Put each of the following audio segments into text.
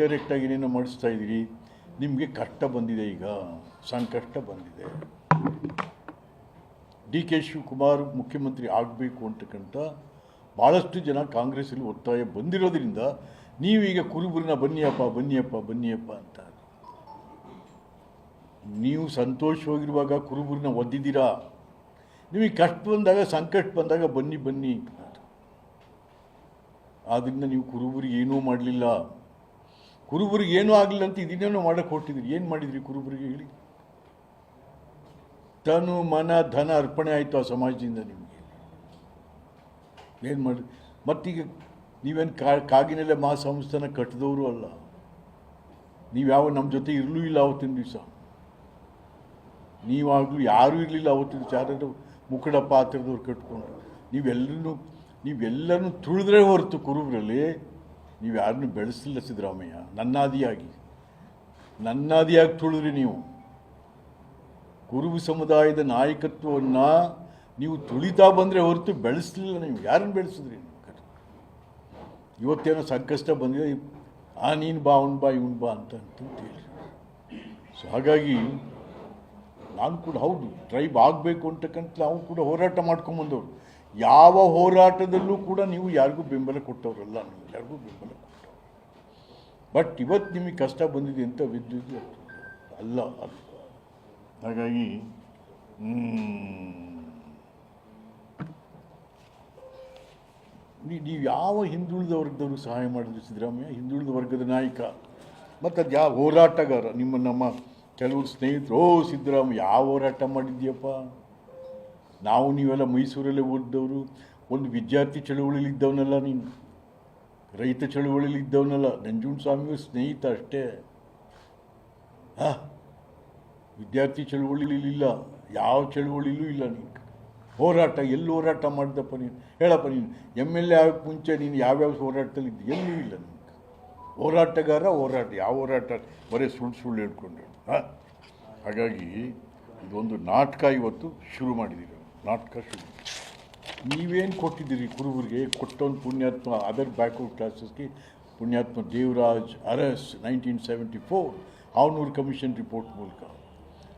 ಇಂಡೈರೆಕ್ಟಾಗಿ ಏನೇನೋ ಮಾಡಿಸ್ತಾ ಇದ್ದೀರಿ. ನಿಮಗೆ ಕಷ್ಟ ಬಂದಿದೆ ಈಗ. ಸಂಕಷ್ಟ ಬಂದಿದೆ. ಡಿ ಕೆ ಶಿವಕುಮಾರ್ ಮುಖ್ಯಮಂತ್ರಿ ಆಗಬೇಕು ಅಂತಕ್ಕಂಥ ಭಾಳಷ್ಟು ಜನ ಕಾಂಗ್ರೆಸ್ಸಲ್ಲಿ ಒತ್ತಾಯ ಬಂದಿರೋದ್ರಿಂದ ನೀವೀಗ ಕುರುಬುರಿನ ಬನ್ನಿಯಪ್ಪ ಬನ್ನಿಯಪ್ಪ ಬನ್ನಿಯಪ್ಪ ಅಂತ. ನೀವು ಸಂತೋಷವಾಗಿರುವಾಗ ಕುರುಬುರಿನ ಒದ್ದಿದ್ದೀರಾ? ನಿಮಗೆ ಕಷ್ಟ ಬಂದಾಗ, ಸಂಕಷ್ಟ ಬಂದಾಗ ಬನ್ನಿ ಬನ್ನಿ ಆದ್ದರಿಂದ ನೀವು ಕುರುಬರಿಗೆ ಏನೂ ಮಾಡಲಿಲ್ಲ. ಕುರುಬರಿಗೆ ಏನೂ ಆಗಲಿಲ್ಲ ಅಂತ ಇದನ್ನೇನೋ ಮಾಡಕ್ಕೆ ಹೊಟ್ಟಿದ್ರಿ ಏನು ಮಾಡಿದ್ರಿ ಕುರುಬರಿಗೆ ಹೇಳಿ? ತನು ಮನ ಧನ ಅರ್ಪಣೆ ಆಯಿತು ಆ ಸಮಾಜದಿಂದ ನಿಮಗೆ. ಏನು ಮಾಡಿ? ಮತ್ತೀಗ ನೀವೇನು ಕಾ ಕಾಗಿನಲ್ಲೇ ಮಹಾಸಂಸ್ಥಾನ ಕಟ್ಟಿದವರು ಅಲ್ಲ. ನೀವು ಯಾವ ನಮ್ಮ ಜೊತೆ ಇರಲೂ ಇಲ್ಲ ಅವತ್ತಿನ ದಿವಸ. ನೀವಾಗಲೂ ಯಾರೂ ಇರಲಿಲ್ಲ ಅವತ್ತಿನ ದಿವಸ. ಯಾರು ಮುಕುಡ ಪಾತ್ರದವ್ರು ಕಟ್ಕೊಂಡು. ನೀವೆಲ್ಲರೂ ನೀವೆಲ್ಲರೂ ತುಳಿದ್ರೆ ಹೊರತು ಕುರುಬರಲ್ಲಿ ನೀವು ಯಾರನ್ನೂ ಬೆಳೆಸಲಿಲ್ಲ ಸಿದ್ದರಾಮಯ್ಯ. ನನ್ನಾದಿಯಾಗಿ. ನನ್ನಾದಿಯಾಗಿ ತುಳಿದ್ರಿ ನೀವು. ಕುರುಬು ಸಮುದಾಯದ ನಾಯಕತ್ವವನ್ನು ನೀವು ತುಳಿತಾ ಬಂದರೆ ಹೊರತು ಬೆಳೆಸಲಿಲ್ಲ ನೀವು. ಯಾರನ್ನು ಬೆಳೆಸಿದ್ರಿ? ಇವತ್ತೇನೋ ಸಂಕಷ್ಟ ಬಂದಿದೆ. ಆ ನೀನು ಬಾ, ಅವ್ನು ಬಾ, ಇವನು ಬಾ ಅಂತ ಅಂತೇಳಿ ಸೊ ಹಾಗಾಗಿ ನಾನು ಕೂಡ ಹೌದು ಟ್ರೈಬ್ ಆಗಬೇಕು ಅಂತಕ್ಕಂಥ ನಾವು ಕೂಡ ಹೋರಾಟ ಮಾಡ್ಕೊಂಬಂದವರು ಯಾವ ಹೋರಾಟದಲ್ಲೂ ಕೂಡ ನೀವು ಯಾರಿಗೂ ಬೆಂಬಲ ಕೊಟ್ಟವರಲ್ಲ, ನೀವು ಯಾರಿಗೂ ಬೆಂಬಲ ಕೊಟ್ಟವರು. ಬಟ್ ಇವತ್ತು ನಿಮಗೆ ಕಷ್ಟ ಬಂದಿದೆ ಅಂತ ವಿದ್ಯುತ್ ಅಲ್ಲ ಅಲ್ಲ ಹಾಗಾಗಿ ನೀವು ಯಾವ ಹಿಂದುಳಿದ ವರ್ಗದವರು ಸಹಾಯ ಮಾಡಿದ್ರು ಸಿದ್ದರಾಮಯ್ಯ? ಹಿಂದುಳಿದ ವರ್ಗದ ನಾಯಕ. ಮತ್ತು ಅದು ಯಾವ ಹೋರಾಟಗಾರ? ನಿಮ್ಮ ನಮ್ಮ ಕೆಲವರು ಸ್ನೇಹಿತರು, ಓ ಸಿದ್ದರಾಮಯ್ಯ, ಯಾವ ಹೋರಾಟ ಮಾಡಿದ್ಯಪ್ಪ? ನಾವು ನೀವೆಲ್ಲ ಮೈಸೂರಲ್ಲೇ ಓದಿದವರು, ಒಂದು ವಿದ್ಯಾರ್ಥಿ ಚಳುವಳಿಲಿ ಇದ್ದವನಲ್ಲ ನೀನು. ರೈತ ಚಳುವಳಿಲಿ ಇದ್ದವನಲ್ಲ ನಂಜುಂಡಸ್ವಾಮಿಯು ಸ್ನೇಹಿತ ಅಷ್ಟೇ. ಹಾ? ವಿದ್ಯಾರ್ಥಿ ಚಳುವಳಿಲಿಲ್ಲ, ಯಾವ ಚಳುವಳಿಲೂ ಇಲ್ಲ ನೀನು. ಹೋರಾಟ, ಎಲ್ಲಿ ಹೋರಾಟ ಮಾಡಿದಪ್ಪ ನೀನು? ಹೇಳಪ್ಪ ನೀನು, ಎಂ ಎಲ್ ಎ ಆಗೋಕ್ಕೆ ಮುಂಚೆ ನೀನು ಯಾವ್ಯಾವ ಹೋರಾಟದಲ್ಲಿ ಇದ್ದ ಎಲ್ಲೂ ಇಲ್ಲ ನಿನಗೆ. ಹೋರಾಟಗಾರ, ಹೋರಾಟ, ಯಾವ ಹೋರಾಟ? ಬರೀ ಸುಳ್ಳು ಸುಳ್ಳು ಹೇಳ್ಕೊಂಡು. ಹಾಂ? ಹಾಗಾಗಿ ಇದೊಂದು ನಾಟಕ ಇವತ್ತು ಶುರು ಮಾಡಿದ್ದೀರಿ. ನಾಟಕ ಶುರು ನೀವೇನು ಕೊಟ್ಟಿದ್ದೀರಿ ಕುರುಬರಿಗೆ? ಕೊಟ್ಟವನು ಪುಣ್ಯಾತ್ಮ ಅದರ್ ಬ್ಯಾಕ್ವರ್ಡ್ ಕ್ಲಾಸಸ್ಗೆ ಪುಣ್ಯಾತ್ಮ Devaraj Urs nineteen seventy four Havanur commission report ಮೂಲಕ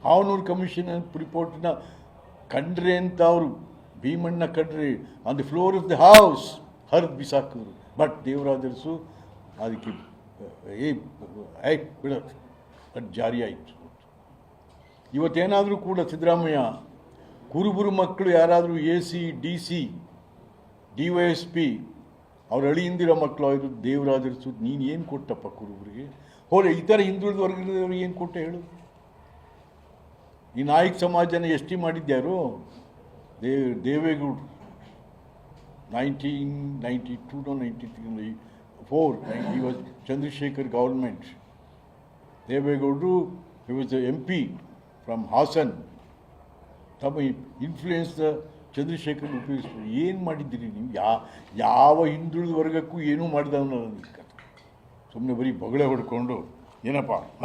ಹಾವನೂರು ಕಮಿಷನ್ ರಿಪೋರ್ಟಿನ ಕಂಡ್ರೆ ಅಂತ ಅವರು, ಭೀಮಣ್ಣ ಕಂಡ್ರೆ on the floor of the house ಹರಿದು ಬಿಸಾಕಿದ್ರು. ಬಟ್ ದೇವರಾಜರಸು ಅದಕ್ಕೆ, ಏ ಬಿಡ, ಅದು ಜಾರಿ ಆಯಿತು. ಇವತ್ತೇನಾದರೂ ಕೂಡ ಸಿದ್ದರಾಮಯ್ಯ ಕುರುಬರು ಮಕ್ಕಳು ಯಾರಾದರೂ A C, D C, D Y S P, ಅವ್ರ ಅಳಿಯಿಂದಿರೋ ಮಕ್ಕಳು ಅವರು ದೇವರಾಜರಸು, ನೀನು ಏನು ಕೊಟ್ಟಪ್ಪ ಕುರುಬರಿಗೆ ಹೋರೆ ಇತರ ಹಿಂದುಳಿದ ವರ್ಗದವ್ರಿಗೆ ಏನು ಕೊಟ್ಟೆ ಹೇಳು? ಈ ನಾಯಕ್ ಸಮಾಜನ ಎಷ್ಟಿ ಮಾಡಿದ್ದ್ಯಾರು ದೇವ್ ದೇವೇಗೌಡರು. Nineteen ninety two to ninety three four ninety was Chandrashekhar government ದೇವೇಗೌಡರು he was M P from Hassan ತಮ್ಮ ಇನ್ಫ್ಲೂಯೆನ್ಸ್ ಚಂದ್ರಶೇಖರ್ ಉಪಯೋಗಿಸ್ತಾರೆ ಏನು ಮಾಡಿದ್ದೀರಿ ನೀವು? ಯಾ, ಯಾವ ಹಿಂದುಳಿದ ವರ್ಗಕ್ಕೂ ಏನೂ ಮಾಡಿದ ನೀವು. ಸುಮ್ಮನೆ ಬರೀ ಬೊಗಳೆ ಹೊಡ್ಕೊಂಡು, ಏನಪ್ಪ?